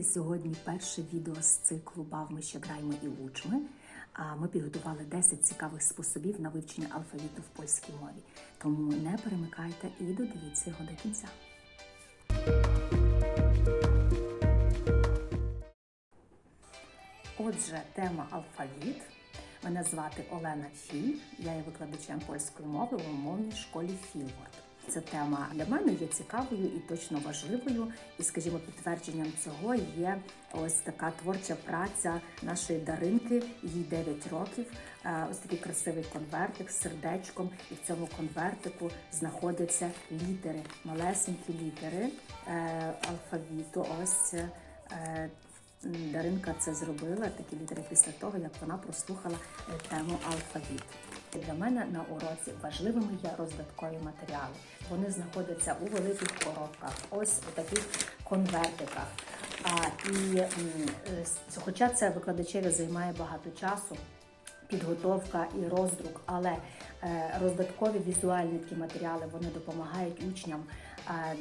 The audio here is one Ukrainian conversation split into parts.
Друзі, сьогодні перше відео з циклу Бавми ще граймо і учми. А Ми підготували 10 цікавих способів на вивчення алфавіту в польській мові. Тому не перемикайте і додивіться його до кінця. Отже, тема алфавіт. Мене звати Олена Філь. Я є викладачем польської мови в умовній школі Філворд. Ця тема для мене є цікавою і точно важливою. І, скажімо, підтвердженням цього є ось така творча праця нашої Даринки. Їй 9 років. Е, Ось такий красивий конвертик з сердечком, і в цьому конвертику знаходяться літери, малесенькі літери е, алфавіту. Ось е, Даринка це зробила такі літери після того, як вона прослухала тему алфавіт. Для мене на уроці важливими є роздаткові матеріали. Вони знаходяться у великих коробках, ось у таких конвертиках. А, і хоча це викладачеві займає багато часу, підготовка і роздрук, але е, роздаткові візуальні такі матеріали вони допомагають учням е,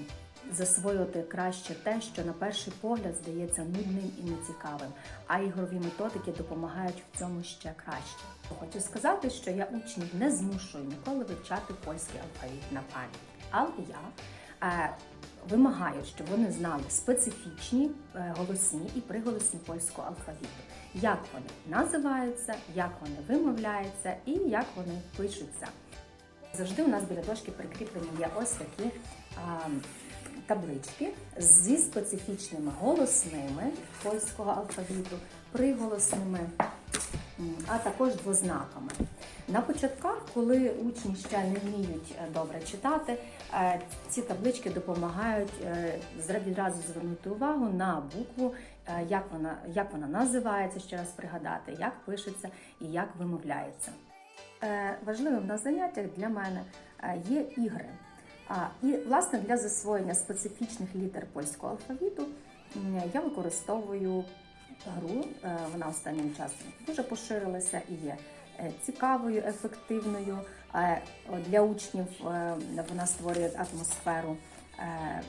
засвоювати краще те, що на перший погляд здається нудним і нецікавим, а ігрові методики допомагають в цьому ще краще. Хочу сказати, що я учнів не змушую ніколи вивчати польський алфавіт на пам'ять, але я е, вимагаю, щоб вони знали специфічні е, голосні і приголосні польського алфавіту, як вони називаються, як вони вимовляються і як вони пишуться. Завжди у нас біля дошки прикріплені є ось такі а, таблички зі специфічними голосними польського алфавіту, приголосними, а також двознаками. На початках, коли учні ще не вміють е, добре читати, е, ці таблички допомагають е, відразу звернути увагу на букву, як вона, як вона називається, ще раз пригадати, як пишеться і як вимовляється. Важливим на заняттях для мене є ігри. І, власне, для засвоєння специфічних літер польського алфавіту я використовую гру. Е, Вона останнім часом дуже поширилася і є е, цікавою, ефективною. Е, Для учнів вона створює атмосферу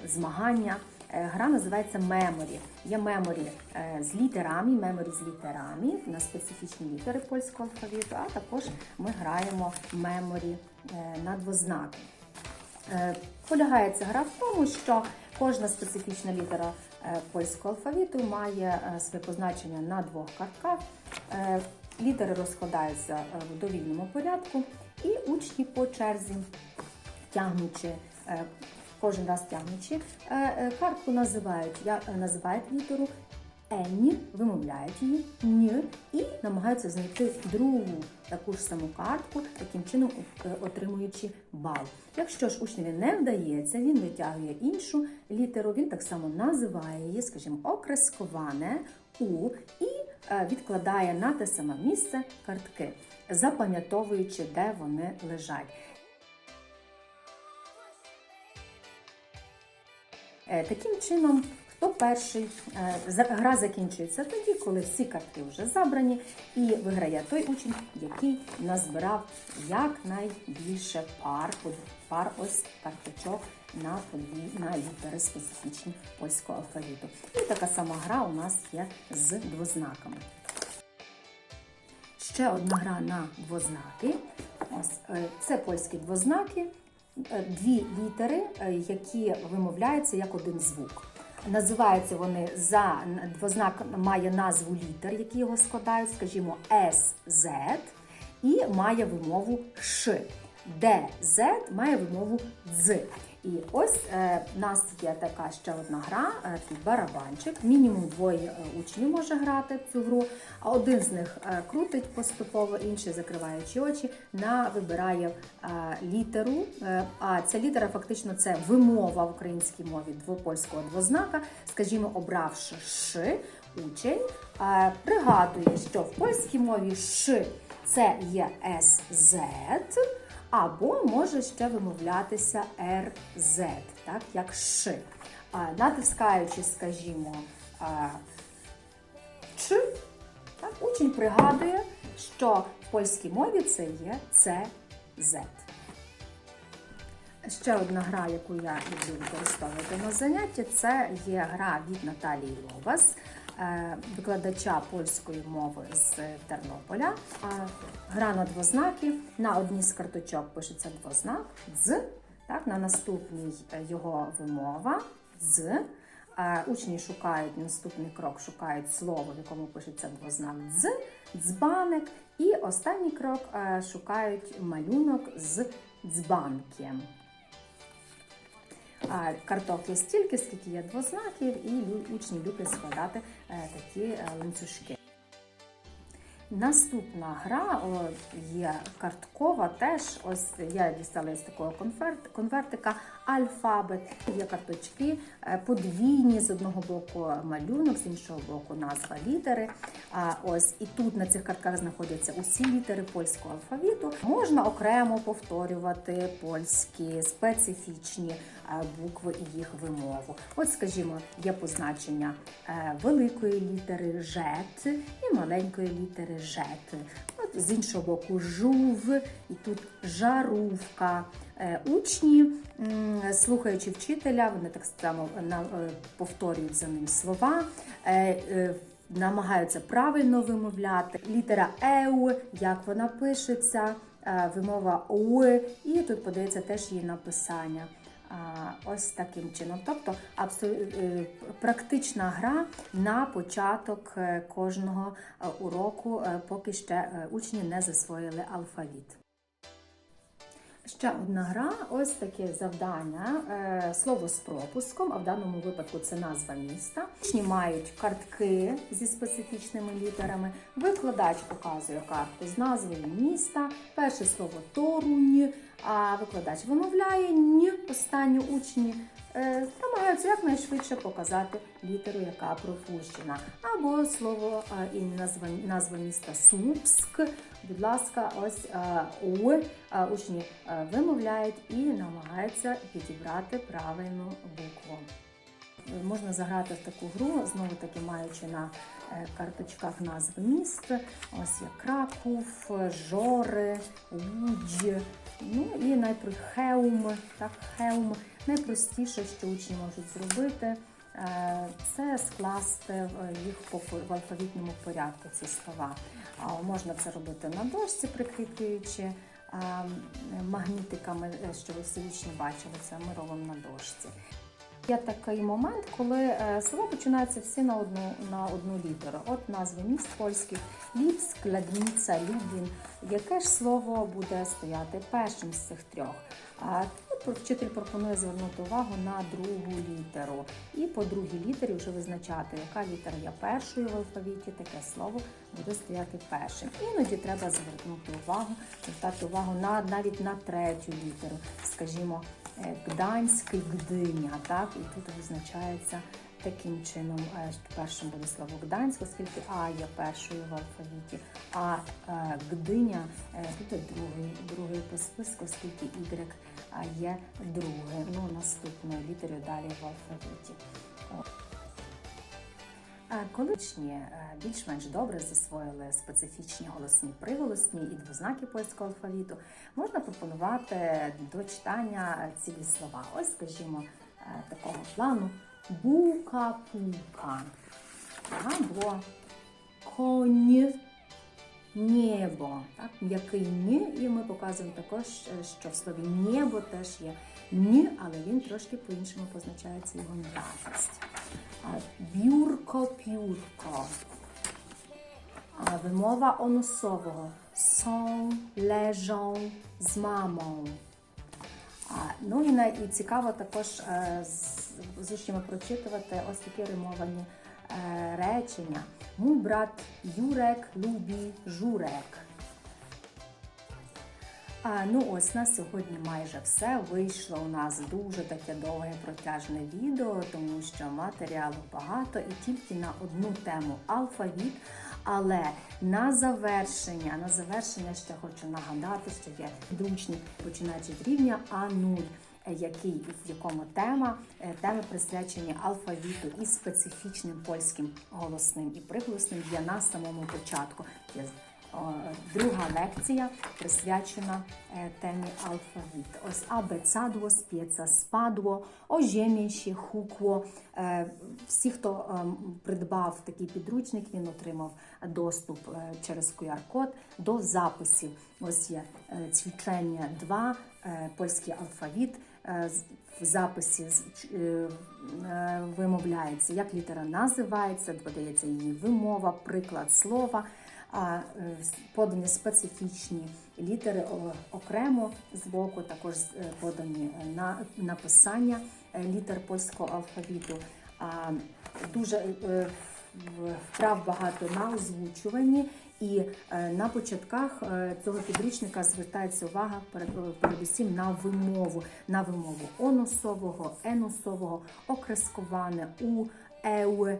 змагання. Гра називається Меморі. Є меморі з літерами, меморі з літерами на специфічні літери польського алфавіту, а також ми граємо меморі на двознаки. Е, Полягає ця гра в тому, що кожна специфічна літера е, польського алфавіту має е, своє позначення на двох картках. Літери розкладаються в довільному порядку, і учні по черзі, тягнучи кожен раз тягнучи картку, називають я називають літеру Н, вимовляють її Н і намагаються знайти другу таку ж саму картку, таким чином е, отримуючи бал. Якщо ж учневі не вдається, він витягує іншу літеру, він так само називає її, скажімо, окресковане У і е, відкладає на те саме місце картки, запам'ятовуючи, де вони лежать. Е, Таким чином, хто перший е, гра закінчується тоді, коли всі картки вже забрані, і виграє той учень, який назбирав якнайбільше пар, пар ось карточок на на літери специфічні польського алфавіту. І така сама гра у нас є з двознаками. Ще одна гра на двознаки. Ось е, це польські двознаки, Е, дві літери, які вимовляються як один звук. Називаються вони за двознак має назву літер, які його складають, скажімо, С, і має вимову Ш. Д, З має вимову Дз. І ось е, в нас є така ще одна гра, е, такий барабанчик. Мінімум двоє е, учнів може грати цю гру. А один з них крутить поступово, інший, закриваючи очі, на вибирає літеру. А ця літера фактично це вимова в українській мові двопольського двознака. Скажімо, обравши Ш, учень пригадує, що в польській мові Ш це є СЗ. Або може ще вимовлятися РЗ, так, як Ш. Натискаючи, скажімо, Ч, так, учень пригадує, що в польській мові це є ЦЗ. Ще одна гра, яку я люблю використовувати на занятті, це є гра від Наталії Ловас, е, викладача польської мови з Тернополя. Гра на двознаки. На одній з карточок пишеться двознак дз. Так, на наступній е, його вимова з. Е, Учні шукають наступний крок, шукають слово, в якому пишеться двознак дз, дзбаник. І останній крок е, шукають малюнок з дзбанком. А є стільки, скільки є двознаків, і учні люблять складати е, такі е, ланцюжки. Наступна гра о, є карткова, теж ось я дістала з такого конверт, конвертика алфабет. Є карточки е, подвійні з одного боку малюнок, з іншого боку назва літери. А ось і тут на цих картках знаходяться усі літери польського алфавіту. Можна окремо повторювати польські специфічні е, букви і їх вимову. От, скажімо, є позначення е, великої літери жет і маленької літери жет. От з іншого боку, жув, і тут жарувка. Е, Учні, слухаючи вчителя, вони так само повторюють за ним слова. Намагаються правильно вимовляти. Літера Еу, як вона пишеться, е, вимова О, і тут подається теж її написання. Ось таким чином. Тобто е, практична гра на початок е, кожного уроку, поки ще учні не засвоїли алфавіт. Ще одна гра, ось таке завдання, е, слово з пропуском, а в даному випадку це назва міста. Учні мають картки зі специфічними літерами. Викладач показує картку з назвою міста. Перше слово Торунь, а викладач вимовляє ні. останні учні е, намагаються якнайшвидше показати літеру, яка пропущена. Або слово і назва, назва міста Супск. Будь ласка, ось у учні вимовляють і намагаються підібрати правильну букву. Можна заграти в таку гру, знову таки маючи на е, карточках назви міст. Ось є Краков, Жори, Лудж, ну і Хеум, так, Хеум. Найпростіше, що учні можуть зробити, е, це скласти е, їх в алфавітному порядку ці слова. Можна це робити на дошці, прикріплюючи магнітиками, що ви всі учні бачили, це ми робимо на дошці. Є такий момент, коли е, слова починаються всі на одну на одну літеру. От назви міст польських Ліпськ, Ладніця, Люблін. Яке ж слово буде стояти першим з цих трьох? А тут вчитель пропонує звернути увагу на другу літеру. І по другій літері вже визначати, яка літера є першою в алфавіті, таке слово буде стояти першим. Іноді треба звернути увагу, звертати увагу на навіть на третю літеру. Скажімо, е, Гданськ і Гдиня, так, і тут визначається таким чином, е, першим буде слово Гданськ, оскільки А є першою в алфавіті, а е, Гдиня тут буде другий, по списку, оскільки Y є друге, ну, наступною літерою далі в алфавіті. Е, Коли учні е, більш-менш добре засвоїли специфічні голосні приголосні і двознаки польського алфавіту, можна пропонувати до читання цілі слова. Ось, скажімо, е, такого плану бука-пука або конь, небо. Так? М'який ні, і ми показуємо також, що в слові небо теж є ні, але він трошки по-іншому позначається його м'якість. Бюрко-пюрко. Вимова оносового. Сон, лежон, з мамою. Ну і, і цікаво також е, з учнями прочитувати ось такі римовані е, речення. Мій брат Юрек любі журек. А, ну ось на сьогодні майже все. Вийшло у нас дуже таке довге протяжне відео, тому що матеріалу багато і тільки на одну тему алфавіт. Але на завершення, на завершення ще хочу нагадати, що є підручник, починаючи з рівня А0 який в якому тема Е, теми присвячені алфавіту і специфічним польським голосним і приголосним є на самому початку. Друга лекція присвячена е, темі алфавіт. Ось абецадво, спєца, спадво, ожеміші, хукво. Е, Всі, хто ем, придбав такий підручник, він отримав доступ е, через QR-код до записів. Ось є е, цвічення 2, е, польський алфавіт. Е, В записі е, е, вимовляється, як літера називається, подається її вимова, приклад слова а е, подані специфічні літери окремо збоку, також е, подані е, на написання літер польського алфавіту. Дуже вправ багато на озвучуванні. І на початках цього підручника звертається увага передусім на вимову, на вимову оносового, еносового, окресковане, у, еу, е,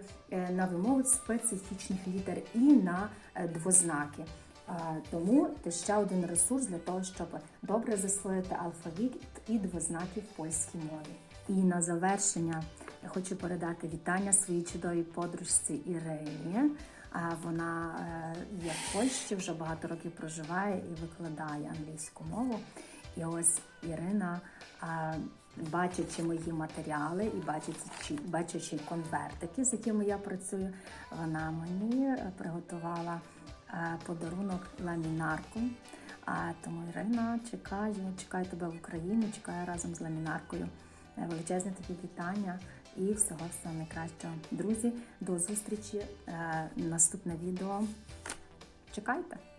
на вимову специфічних літер і на е, двознаки. Е, Тому це ще один ресурс для того, щоб добре засвоїти алфавіт і двознаки в польській мові. І на завершення я хочу передати вітання своїй чудовій подружці Ірині. Вона є в Польщі, вже багато років проживає і викладає англійську мову. І ось Ірина, бачачи мої матеріали і бачачи, бачачи конвертики, з якими я працюю, вона мені е, приготувала е, подарунок ламінарку. А тому Ірина, чекаю, чекаю тебе в Україні, чекаю разом з ламінаркою. Е, Величезне тобі вітання і всього всього найкращого. Друзі, до зустрічі. Наступне відео. Чекайте!